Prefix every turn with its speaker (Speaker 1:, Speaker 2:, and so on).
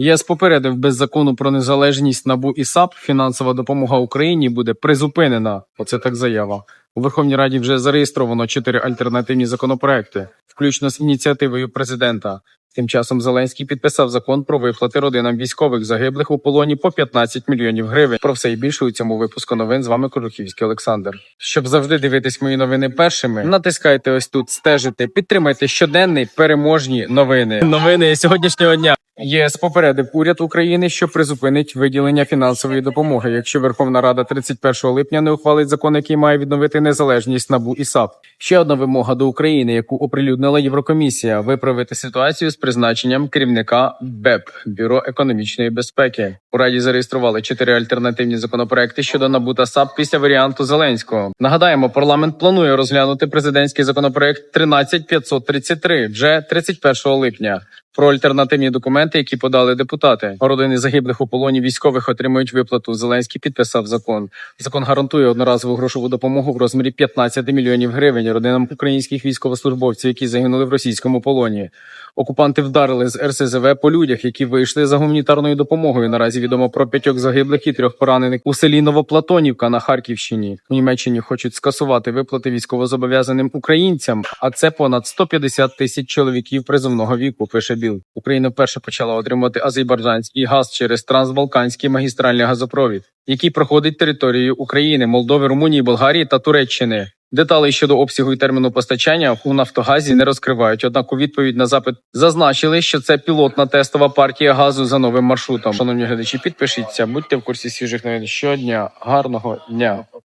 Speaker 1: ЄС попередив без закону про незалежність НАБУ і САП фінансова допомога Україні буде призупинена. Оце так заява. У Верховній Раді вже зареєстровано чотири альтернативні законопроекти, включно з ініціативою президента. Тим часом Зеленський підписав закон про виплати родинам військових загиблих у полоні по 15 мільйонів гривень. Про все і більше у цьому випуску новин з вами Кожухівський Олександр. Щоб завжди дивитись мої новини першими, натискайте ось тут, стежите, підтримайте щоденний переможні новини. Новини сьогоднішнього дня. ЄС попередив уряд України, що призупинить виділення фінансової допомоги, якщо Верховна Рада 31 липня не ухвалить закон, який має відновити незалежність НАБУ і САП. Ще одна вимога до України, яку оприлюднила Єврокомісія, виправити ситуацію з призначенням керівника БЕП Бюро економічної безпеки. У раді зареєстрували чотири альтернативні законопроекти щодо НАБУ та САП після варіанту Зеленського. Нагадаємо, парламент планує розглянути президентський законопроект 13533 вже 31 липня. Про альтернативні документи, які подали депутати. Родини загиблих у полоні військових отримують виплату. Зеленський підписав закон. Закон гарантує одноразову грошову допомогу в розмірі 15 мільйонів гривень родинам українських військовослужбовців, які загинули в російському полоні. Окупанти вдарили з РСЗВ по людях, які вийшли за гуманітарною допомогою. Наразі відомо про п'ятьох загиблих і трьох поранених у селі Новоплатонівка на Харківщині. У Німеччині хочуть скасувати виплати військовозобов'язаним українцям, а це понад 150 тисяч чоловіків призовного віку. Пише Біл. Україна вперше почала отримувати азербайджанський газ через трансбалканський магістральний газопровід, який проходить територією України, Молдови, Румунії, Болгарії та Туреччини. Деталей щодо обсягу і терміну постачання у Нафтогазі не розкривають. Однак у відповідь на запит зазначили, що це пілотна тестова партія газу за новим маршрутом. Шановні глядачі, підпишіться, будьте в курсі свіжих новин щодня. Гарного дня.